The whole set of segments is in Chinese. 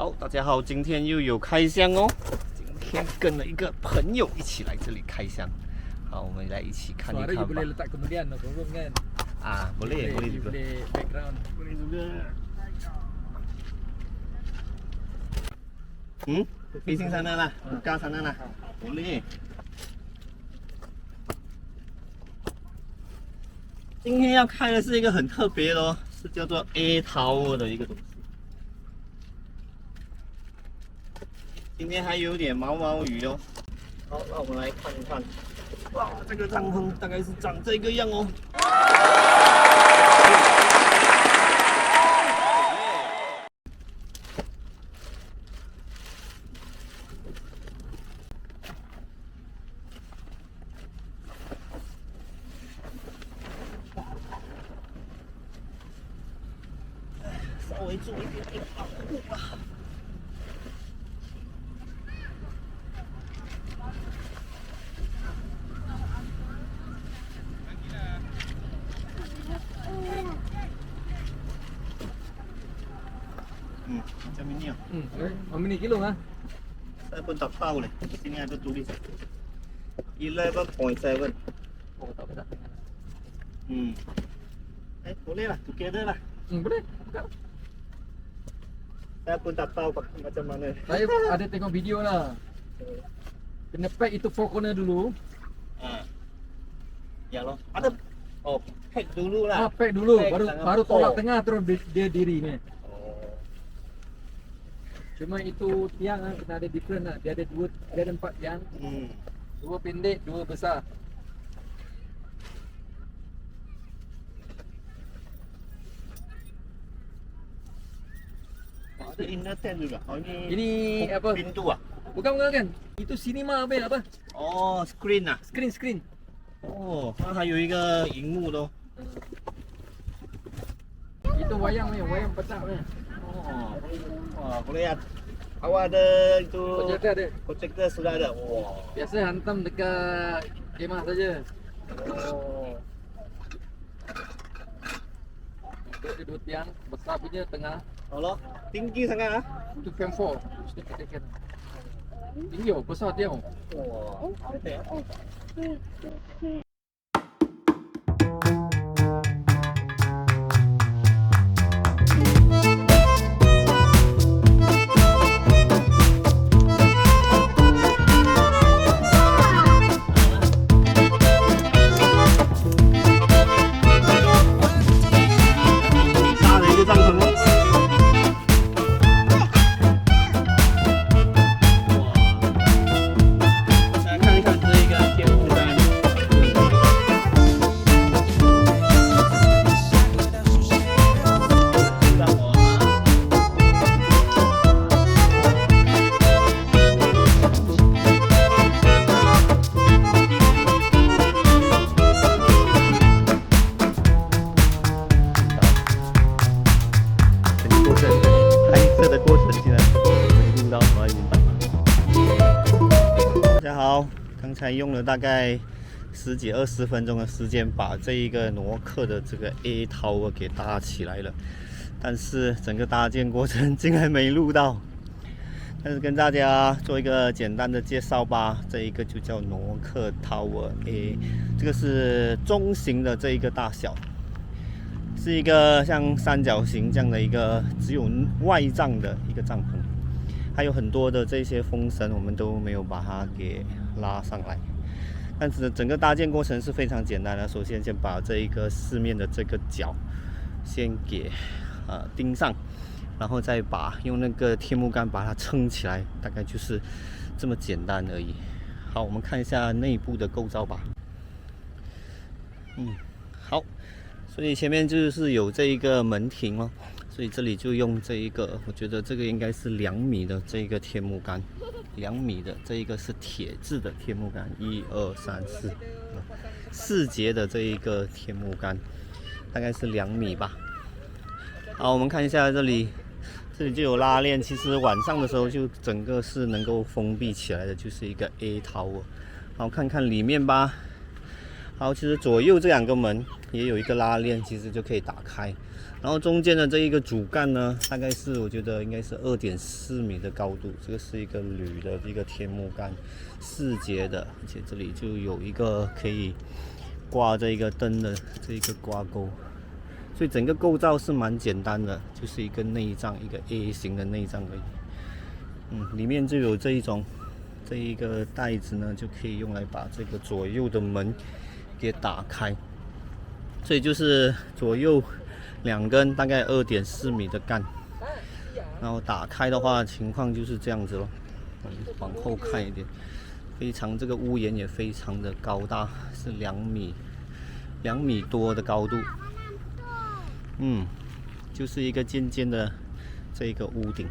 好，大家好，今天又有开箱哦。今天跟了一个朋友一起来这里开箱。好，我们来一起看一看吧。啊，不累，不累，不累。不累，不累，不累。嗯，飞行山那啦，高山那啦，不累。今天要开的是一个很特别的哦，是叫做 A Tower 的一个东西。今天还有点毛毛雨哦。好，那我们来看一看。哇，这个帐篷大概是长这个样哦。稍微做一点点保护吧。Hmm, macam ini ah. Hmm. eh, many kilo ah? Saya pun tak tahu leh. Sini ada tulis. 11.7. Oh, tak apa tak. Hmm. Eh, boleh lah. Together lah. Hmm, boleh. Buka. Saya pun tak tahu macam mana. Saya ada tengok video lah. Kena pack itu four corner dulu. Ah. Ya loh. Ada. Oh, pack dulu Ah, lah. pack dulu Pack baru baru tolak four. tengah terus dia, dia diri ni. Oh. Cuma itu tiang ah, kena ada different lah. Dia ada dua dia ada empat tiang. Hmm. Dua pendek, dua besar. Oh, ada inner tent juga. Oh, ini Ini apa? pintu ah. Bukan bukan kan? Itu cinema apa apa? Oh, screen ah. Screen screen. 哦，它还有一个荧幕的哦。 Itu wayang ni, wayang petak ni. Oh, wah boleh ya. Awak ada itu Projector ada. projector sudah ada. Wah. Biasa hantam dekat kemah saja. Oh. Itu ada dua tiang, besar punya tengah. Allah, tinggi sangat ah. Itu camp 4. Mesti katakan. Tinggi oh, besar tiang. oh. Wah. 用了大概十几二十分钟的时间，把这一个挪克的这个 A Tower 给搭起来了，但是整个搭建过程竟然没录到。但是跟大家做一个简单的介绍吧，这一个就叫挪克 Tower A，这个是中型的这一个大小，是一个像三角形这样的一个只有外帐的一个帐篷，还有很多的这些风绳我们都没有把它给拉上来。但是整个搭建过程是非常简单的，首先先把这一个四面的这个角先给呃钉上，然后再把用那个天幕杆把它撑起来，大概就是这么简单而已。好，我们看一下内部的构造吧。嗯，好，所以前面就是有这一个门庭哦，所以这里就用这一个，我觉得这个应该是两米的这一个天幕杆，两米的这一个是铁质的天幕杆，一二三四，四节的这一个天幕杆，大概是两米吧。好，我们看一下这里，这里就有拉链，其实晚上的时候就整个是能够封闭起来的，就是一个 A 套。好，看看里面吧。好，其实左右这两个门也有一个拉链，其实就可以打开。然后中间的这一个主干呢，大概是我觉得应该是二点四米的高度，这个是一个铝的一个天幕杆，四节的，而且这里就有一个可以挂这一个灯的这一个挂钩，所以整个构造是蛮简单的，就是一个内帐，一个 A 型的内帐而已。嗯，里面就有这一种这一个袋子呢，就可以用来把这个左右的门给打开，所以就是左右。两根大概二点四米的杆，然后打开的话，情况就是这样子咯。往后看一点，非常这个屋檐也非常的高大，是两米两米多的高度。嗯，就是一个尖尖的这个屋顶。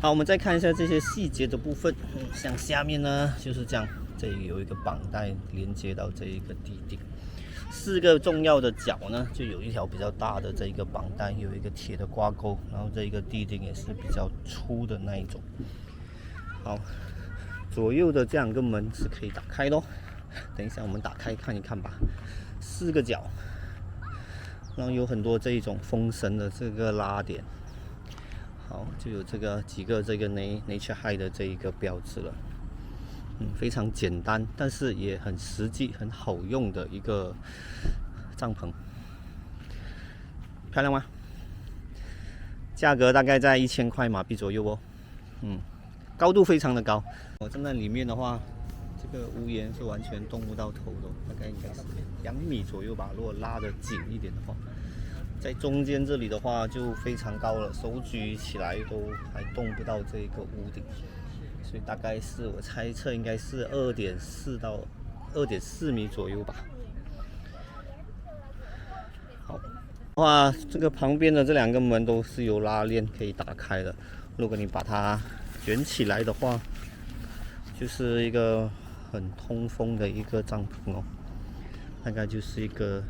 好，我们再看一下这些细节的部分。像下面呢就是这样，这里有一个绑带连接到这一个地顶。四个重要的角呢，就有一条比较大的这一个绑带，有一个铁的挂钩，然后这一个地钉也是比较粗的那一种。好，左右的这两个门是可以打开咯。等一下我们打开看一看吧。四个角，然后有很多这一种风神的这个拉点。好，就有这个几个这个 Nature High 的这一个标志了。嗯，非常简单，但是也很实际、很好用的一个帐篷，漂亮吗？价格大概在一千块马币左右哦。嗯，高度非常的高。我站在里面的话，这个屋檐是完全动不到头的，大概应该是两米左右吧。如果拉的紧一点的话，在中间这里的话就非常高了，手举起来都还动不到这个屋顶。所以大概是我猜测应该是二点四到二点四米左右吧。好，哇，这个旁边的这两个门都是有拉链可以打开的。如果你把它卷起来的话，就是一个很通风的一个帐篷哦。大概就是一个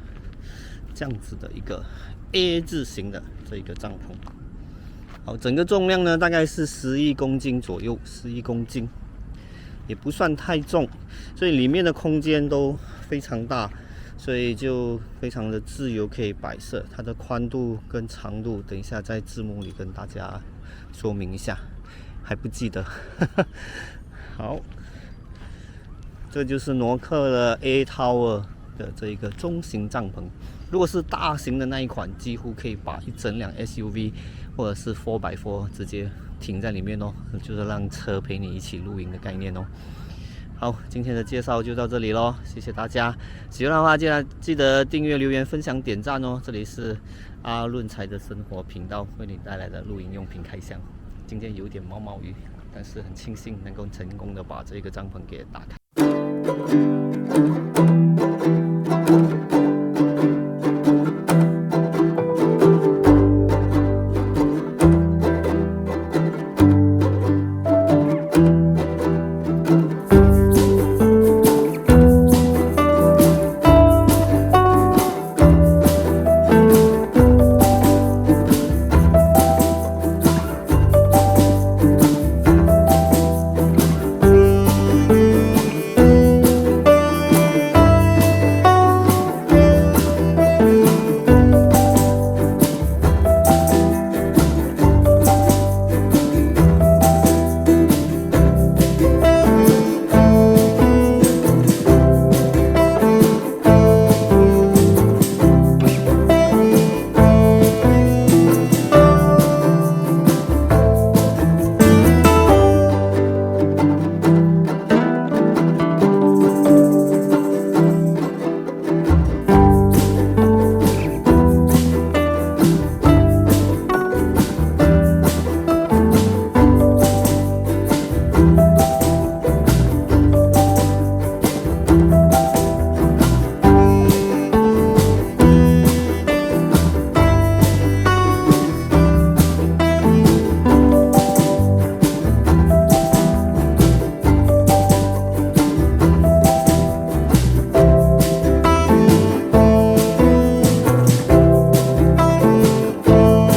这样子的一个 A 字形的这一个帐篷。好，整个重量呢大概是十一公斤左右，十一公斤也不算太重，所以里面的空间都非常大，所以就非常的自由可以摆设。它的宽度跟长度，等一下在字幕里跟大家说明一下，还不记得。好，这就是挪克的 A Tower 的这一个中型帐篷。如果是大型的那一款，几乎可以把一整辆 SUV 或者是 Four by Four 直接停在里面哦，就是让车陪你一起露营的概念哦。好，今天的介绍就到这里喽，谢谢大家。喜欢的话，记得记得订阅、留言、分享、点赞哦。这里是阿论财的生活频道，为你带来的露营用品开箱。今天有点毛毛雨，但是很庆幸能够成功的把这个帐篷给打开。